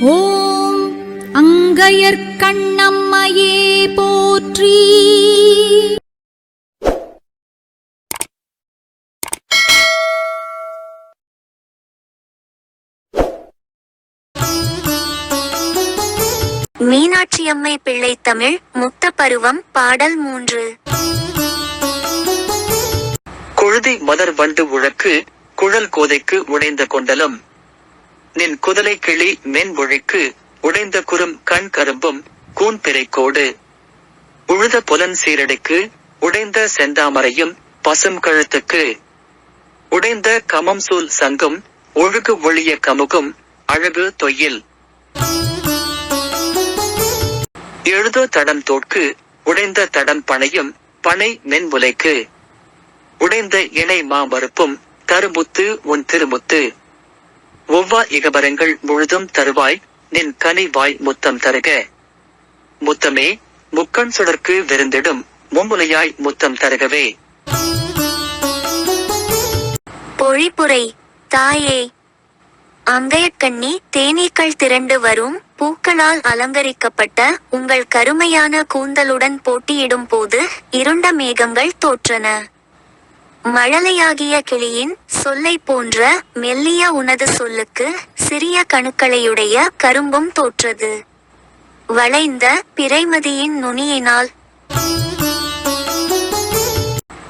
ஓம் அங்கையர்க்கண்ணம்மையே போற்றி. மீனாட்சியம்மை பிள்ளை தமிழ் முத்த பருவம் பாடல் மூன்று. கொழுதி மலர் வண்டு உழக்கு குழல் கோதைக்கு உடைந்த கொண்டலம். நின் குதலை கிளி மென் உடைந்த குறும் கண் கரும்பும் கூன் பிறைக்கோடு. உழுத புலன் சீரடிக்கு உடைந்த செந்தாமரையும் பசும் கழுத்துக்கு. உடைந்த கமம் சூல் சங்கும் ஒழுகு ஒளிய கமுகும் அழகு தொயில். எழுத தடம் தோற்கு உடைந்த தடம் பனையும் பனை மென்முலைக்கு உடைந்த இணை மாமறுப்பும் தருமுத்து உன் திருமுத்து. ஒவ்வா இகபரங்கள் முழுதும் தருவாய் நின் கனி வாய் முத்தம் தருக. முத்தமே முக்கண் சுடர்க்கு விருந்திடும் மும்முலையாய் முத்தம் தருகவே. பொழிப்புரை தாயே. அங்கையக்கண்ணி தேனீக்கள் திரண்டு வரும் பூக்களால் அலங்கரிக்கப்பட்ட உங்கள் கருமையான கூந்தலுடன் போட்டியிடும் போது இருண்ட மேகங்கள் தோற்றன. மழலையாகிய கிளியின் சொல்லை போன்ற மெல்லிய உனது சொல்லுக்கு சிறிய கணுக்களையுடைய கரும்பும் தோற்றது. வளைந்த பிறைமதியின் நுனியினால்.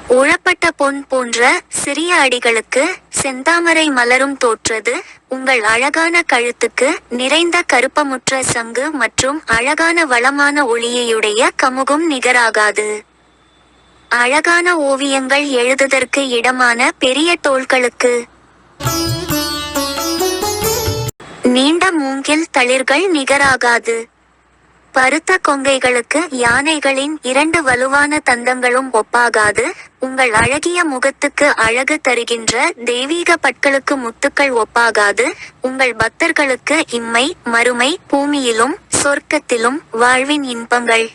உழப்பட்ட பொன் போன்ற சிறிய அடிகளுக்கு செந்தாமரை மலரும் தோற்றது. உங்கள் அழகான கழுத்துக்கு நிறைந்த கருப்பமுற்ற சங்கு மற்றும் அழகான வளமான ஒளியையுடைய கமுகும் நிகராகாது. அழகான ஓவியங்கள் எழுதுதற்கு இடமான பெரிய தோள்களுக்கு. நீண்ட மூங்கில் தளிர்கள் நிகராகாது. பருத்த கொங்கைகளுக்கு யானைகளின் இரண்டு வலுவான தந்தங்களும் ஒப்பாகாது. உங்கள் அழகிய முகத்துக்கு அழகு தருகின்ற தெய்வீக பற்களுக்கு முத்துக்கள் ஒப்பாகாது. உங்கள் பக்தர்களுக்கு இம்மை மறுமை பூமியிலும் சொர்க்கத்திலும் வாழ்வின் இன்பங்கள்.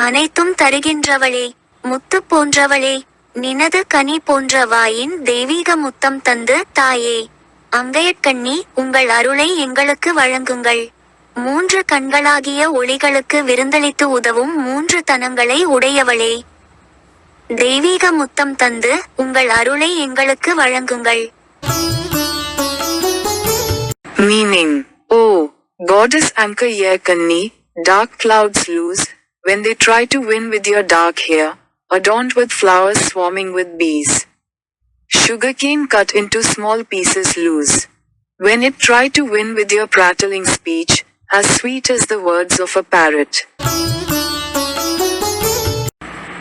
அனைத்தும் தருகின்றவளே முத்து போன்றவளே நினது கனி போன்ற வாயின் தெய்வீக முத்தம் தந்து தாயே. அங்கையக்கண்ணி உங்கள் அருளை எங்களுக்கு வழங்குங்கள். மூன்று கண்களாகிய ஒளிகளுக்கு விருந்தளித்து உதவும் மூன்று தனங்களை உடையவளே. தெய்வீக முத்தம் தந்து உங்கள் அருளை எங்களுக்கு வழங்குங்கள். Meaning of gods anchor ye Kanni, dark clouds lose, when they try to win with your dark hair, adorned with flowers swarming with bees. Sugarcane cut into small pieces lose. When it try to win with your prattling speech, as sweet as the words of a parrot.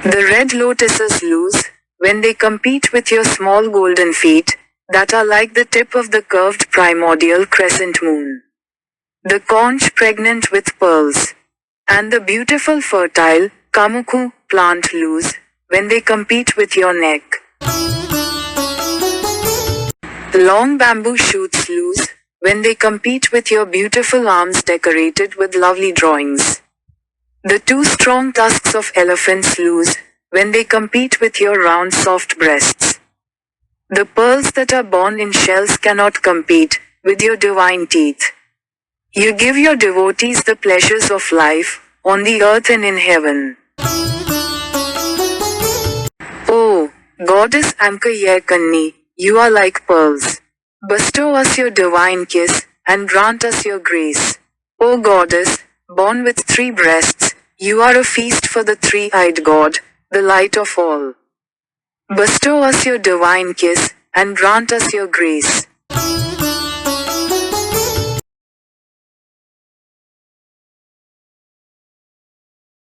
The red lotuses lose, when they compete with your small golden feet, that are like the tip of the curved primordial crescent moon. The conch pregnant with pearls. And the beautiful fertile, Kamuku, plant lose, when they compete with your neck. The long bamboo shoots lose, when they compete with your beautiful arms decorated with lovely drawings. The two strong tusks of elephants lose, when they compete with your round soft breasts. The pearls that are born in shells cannot compete with your divine teeth. You give your devotees the pleasures of life, on the earth and in heaven. Oh, Goddess Anka Kanni, you are like pearls. Bestow us your divine kiss, and grant us your grace. O Goddess, born with three breasts, you are a feast for the three-eyed God, the light of all. Bestow us your divine kiss, and grant us your grace.